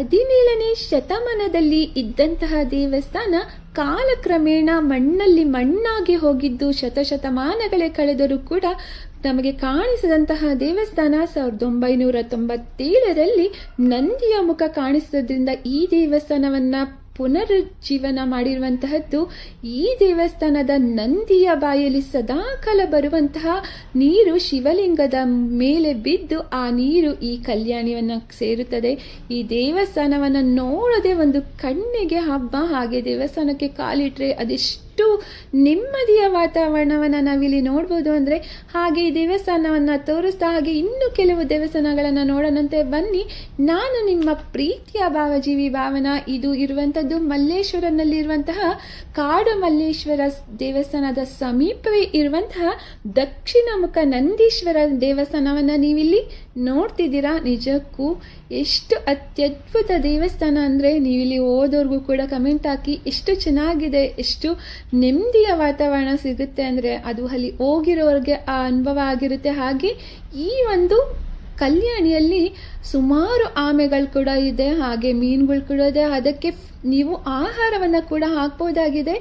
ಹದಿನೇಳನೇ ಶತಮಾನದಲ್ಲಿ ಇದ್ದಂತಹ ದೇವಸ್ಥಾನ ಕಾಲಕ್ರಮೇಣ ಮಣ್ಣಲ್ಲಿ ಮಣ್ಣಾಗಿ ಹೋಗಿದ್ದು ಶತಶತಮಾನಗಳೇ ಕಳೆದರೂ ಕೂಡ ನಮಗೆ ಕಾಣಿಸದಂತಹ ದೇವಸ್ಥಾನ ಸಾವಿರದ ಒಂಬೈನೂರ ತೊಂಬತ್ತೇಳರಲ್ಲಿ ನಂದಿಯ ಮುಖ ಕಾಣಿಸೋದ್ರಿಂದ ಈ ದೇವಸ್ಥಾನವನ್ನ ಪುನರುಜ್ಜೀವನ ಮಾಡಿರುವಂತಹದ್ದು, ಈ ದೇವಸ್ಥಾನದ ನಂದಿಯ ಬಾಯಲ್ಲಿ ಸದಾಕಾಲ ಬರುವಂತಹ ನೀರು ಶಿವಲಿಂಗದ ಮೇಲೆ ಬಿದ್ದು ಆ ನೀರು ಈ ಕಲ್ಯಾಣಿಯನ್ನು ಸೇರುತ್ತದೆ. ಈ ದೇವಸ್ಥಾನವನ್ನು ನೋಡದೆ ಒಂದು ಕಣ್ಣಿಗೆ ಹಬ್ಬ ಹಾಗೆ ದೇವಸ್ಥಾನಕ್ಕೆ ಕಾಲಿಟ್ರೆ ಅದೆಷ್ಟು ನೆಮ್ಮದಿಯ ವಾತಾವರಣವನ್ನು ನಾವಿಲ್ಲಿ ನೋಡ್ಬೋದು ಅಂದರೆ ಹಾಗೆ ಈ ದೇವಸ್ಥಾನವನ್ನು ತೋರಿಸ್ತಾ ಹಾಗೆ ಇನ್ನೂ ಕೆಲವು ದೇವಸ್ಥಾನಗಳನ್ನು ನೋಡೋಣಂತೆ ಬನ್ನಿ. ನಾನು ನಿಮ್ಮ ಪ್ರೀತಿಯ ಭಾವಜೀವಿ ಭಾವನ. ಇದು ಇರುವಂಥದ್ದು ಮಲ್ಲೇಶ್ವರನಲ್ಲಿರುವಂತಹ ಕಾಡು ಮಲ್ಲೇಶ್ವರ ದೇವಸ್ಥಾನದ ಸಮೀಪವೇ ಇರುವಂತಹ ದಕ್ಷಿಣ ಮುಖ ನಂದೀಶ್ವರ ದೇವಸ್ಥಾನವನ್ನು ನೀವಿಲ್ಲಿ ನೋಡ್ತಿದ್ದೀರಾ? ನಿಜಕ್ಕೂ ಎಷ್ಟು ಅತ್ಯದ್ಭುತ ದೇವಸ್ಥಾನ ಅಂದರೆ ನೀವಿಲ್ಲಿ ಹೋದವ್ರಿಗೂ ಕೂಡ ಕಮೆಂಟ್ ಹಾಕಿ ಎಷ್ಟು ಚೆನ್ನಾಗಿದೆ, ಎಷ್ಟು ನೆಮ್ಮದಿಯ ವಾತಾವರಣ ಸಿಗುತ್ತೆ ಅಂದರೆ ಅದು ಅಲ್ಲಿ ಹೋಗಿರೋರಿಗೆ ಆ ಅನುಭವ ಆಗಿರುತ್ತೆ. ಹಾಗೆ ಈ ಒಂದು ಕಲ್ಯಾಣಿಯಲ್ಲಿ ಸುಮಾರು ಆಮೆಗಳು ಕೂಡ ಇದೆ, ಹಾಗೆ ಮೀನುಗಳು ಕೂಡ ಇದೆ. ಅದಕ್ಕೆ ನೀವು ಆಹಾರವನ್ನು ಕೂಡ ಹಾಕ್ಬೋದಾಗಿದೆ.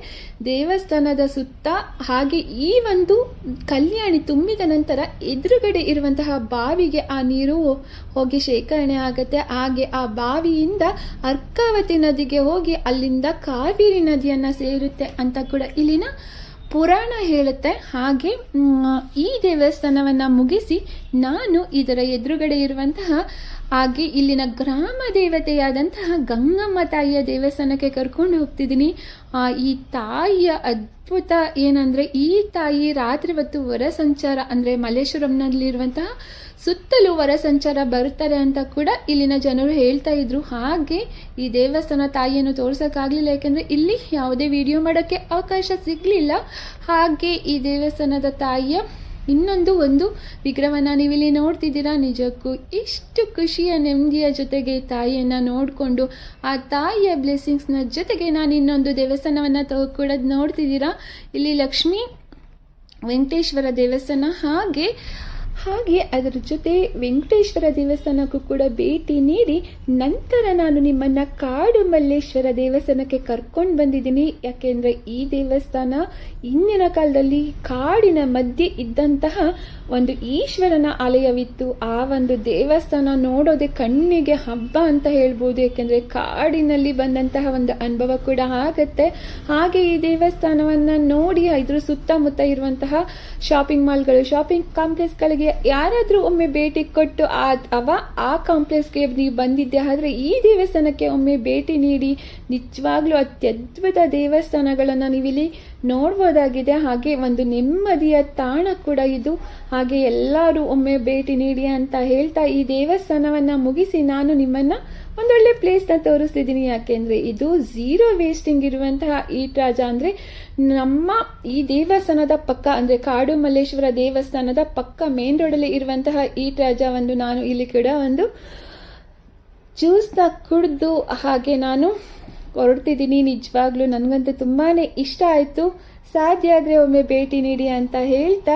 ದೇವಸ್ಥಾನದ ಸುತ್ತ, ಹಾಗೆ ಈ ಒಂದು ಕಲ್ಯಾಣಿ ತುಂಬಿದ ನಂತರ ಎದುರುಗಡೆ ಇರುವಂತಹ ಬಾವಿಗೆ ಆ ನೀರು ಹೋಗಿ ಶೇಖರಣೆ ಆಗುತ್ತೆ. ಹಾಗೆ ಆ ಬಾವಿಯಿಂದ ಅರ್ಕಾವತಿ ನದಿಗೆ ಹೋಗಿ ಅಲ್ಲಿಂದ ಕಾವೇರಿ ನದಿಯನ್ನು ಸೇರುತ್ತೆ ಅಂತ ಕೂಡ ಇಲ್ಲಿನ ಪುರಾಣ ಹೇಳುತ್ತೆ ಹಾಗೆ ಈ ದೇವಸ್ಥಾನವನ್ನು ಮುಗಿಸಿ ನಾನು ಇದರ ಎದುರುಗಡೆ ಇರುವಂತಹ ಹಾಗೆ ಇಲ್ಲಿನ ಗ್ರಾಮ ದೇವತೆಯಾದಂತಹ ಗಂಗಮ್ಮ ತಾಯಿಯ ದೇವಸ್ಥಾನಕ್ಕೆ ಕರ್ಕೊಂಡು ಹೋಗ್ತಿದ್ದೀನಿ. ಈ ತಾಯಿಯ ಅದ್ಭುತ ಏನಂದರೆ, ಈ ತಾಯಿ ರಾತ್ರಿ ಹೊತ್ತು ಹೊರ ಸಂಚಾರ ಅಂದರೆ ಮಲ್ಲೇಶ್ವರಂನಲ್ಲಿರುವಂತಹ ಸುತ್ತಲೂ ಹೊರ ಸಂಚಾರ ಬರುತ್ತಾರೆ ಅಂತ ಕೂಡ ಇಲ್ಲಿನ ಜನರು ಹೇಳ್ತಾ ಇದ್ರು. ಹಾಗೆ ಈ ದೇವಸ್ಥಾನ ತಾಯಿಯನ್ನು ತೋರ್ಸೋಕ್ಕಾಗಲಿಲ್ಲ, ಯಾಕೆಂದರೆ ಇಲ್ಲಿ ಯಾವುದೇ ವಿಡಿಯೋ ಮಾಡೋಕ್ಕೆ ಅವಕಾಶ ಸಿಗಲಿಲ್ಲ. ಹಾಗೆ ಈ ದೇವಸ್ಥಾನದ ತಾಯಿಯ ಇನ್ನೊಂದು ಒಂದು ವಿಗ್ರಹವನ್ನು ನೀವಿಲ್ಲಿ ನೋಡ್ತಿದ್ದೀರಾ? ನಿಜಕ್ಕೂ ಇಷ್ಟು ಖುಷಿಯ ನೆಮ್ಮದಿಯ ಜೊತೆಗೆ ತಾಯಿಯನ್ನು ನೋಡಿಕೊಂಡು ಆ ತಾಯಿಯ ಬ್ಲೆಸ್ಸಿಂಗ್ಸ್ನ ಜೊತೆಗೆ ನಾನು ಇನ್ನೊಂದು ದೇವಸ್ಥಾನವನ್ನು ಕೂಡ ನೋಡ್ತಿದ್ದೀರಾ? ಇಲ್ಲಿ ಲಕ್ಷ್ಮೀ ವೆಂಕಟೇಶ್ವರ ದೇವಸ್ಥಾನ ಹಾಗೆ ಹಾಗೆ ಅದರ ಜೊತೆ ವೆಂಕಟೇಶ್ವರ ದೇವಸ್ಥಾನಕ್ಕೂ ಕೂಡ ಭೇಟಿ ನೀಡಿ ನಂತರ ನಾನು ನಿಮ್ಮನ್ನ ಕಾಡು ಮಲ್ಲೇಶ್ವರ ದೇವಸ್ಥಾನಕ್ಕೆ ಕರ್ಕೊಂಡು ಬಂದಿದ್ದೀನಿ. ಯಾಕೆಂದ್ರೆ ಈ ದೇವಸ್ಥಾನ ಇಂದಿನ ಕಾಲದಲ್ಲಿ ಕಾಡಿನ ಮಧ್ಯೆ ಇದ್ದಂತಹ ಒಂದು ಈಶ್ವರನ ಆಲಯವಿತ್ತು. ಆ ಒಂದು ದೇವಸ್ಥಾನ ನೋಡೋದೆ ಕಣ್ಣಿಗೆ ಹಬ್ಬ ಅಂತ ಹೇಳ್ಬೋದು. ಯಾಕೆಂದ್ರೆ ಕಾಡಿನಲ್ಲಿ ಬಂದಂತಹ ಒಂದು ಅನುಭವ ಕೂಡ ಆಗತ್ತೆ. ಹಾಗೆ ಈ ದೇವಸ್ಥಾನವನ್ನ ನೋಡಿ ಇದ್ರ ಸುತ್ತಮುತ್ತ ಇರುವಂತಹ ಶಾಪಿಂಗ್ ಮಾಲ್ಗಳು ಶಾಪಿಂಗ್ ಕಾಂಪ್ಲೆಕ್ಸ್ಗಳಿಗೆ ಯಾರಾದರೂ ಒಮ್ಮೆ ಭೇಟಿ ಕೊಟ್ಟು ಅವ ಆ ಕಾಂಪ್ಲೆಕ್ಸ್ಗೆ ನೀವು ಬಂದಿದ್ದೆ ಆದರೆ ಈ ದೇವಸ್ಥಾನಕ್ಕೆ ಒಮ್ಮೆ ಭೇಟಿ ನೀಡಿ, ನಿಜವಾಗ್ಲೂ ಅತ್ಯದ್ಭುತ ದೇವಸ್ಥಾನಗಳನ್ನು ನೀವಿಲ್ಲಿ ನೋಡ್ಬೋದಾಗಿದೆ. ಹಾಗೆ ಒಂದು ನೆಮ್ಮದಿಯ ತಾಣ ಕೂಡ ಇದು. ಹಾಗೆ ಎಲ್ಲರೂ ಒಮ್ಮೆ ಭೇಟಿ ನೀಡಿ ಅಂತ ಹೇಳ್ತಾ ಈ ದೇವಸ್ಥಾನವನ್ನ ಮುಗಿಸಿ ನಾನು ನಿಮ್ಮನ್ನ ಒಂದೊಳ್ಳೆ ಪ್ಲೇಸ್ನ ತೋರಿಸ್ತಿದ್ದೀನಿ ಯಾಕೆಂದ್ರೆ ಇದು ಝೀರೋ ವೇಸ್ಟಿಂಗ್ ಇರುವಂತಹ ಈಟ್ ರಾಜ ಅಂದ್ರೆ ನಮ್ಮ ಈ ದೇವಸ್ಥಾನದ ಪಕ್ಕ, ಅಂದ್ರೆ ಕಾಡು ಮಲ್ಲೇಶ್ವರ ದೇವಸ್ಥಾನದ ಪಕ್ಕ ಮೇನ್ ರೋಡಲ್ಲಿ ಇರುವಂತಹ ಈಟ್ ರಾಜ ಒಂದು ನಾನು ಇಲ್ಲಿ ಕೂಡ ಒಂದು ಜ್ಯೂಸ್ನ ಕುಡಿದು ಹಾಗೆ ನಾನು ಹೊರಡ್ತಿದ್ದೀನಿ ನಿಜವಾಗ್ಲೂ ನನಗಂತೂ ತುಂಬಾ ಇಷ್ಟ ಆಯಿತು. ಸಾಧ್ಯ ಆದರೆ ಒಮ್ಮೆ ಭೇಟಿ ನೀಡಿ ಅಂತ ಹೇಳ್ತಾ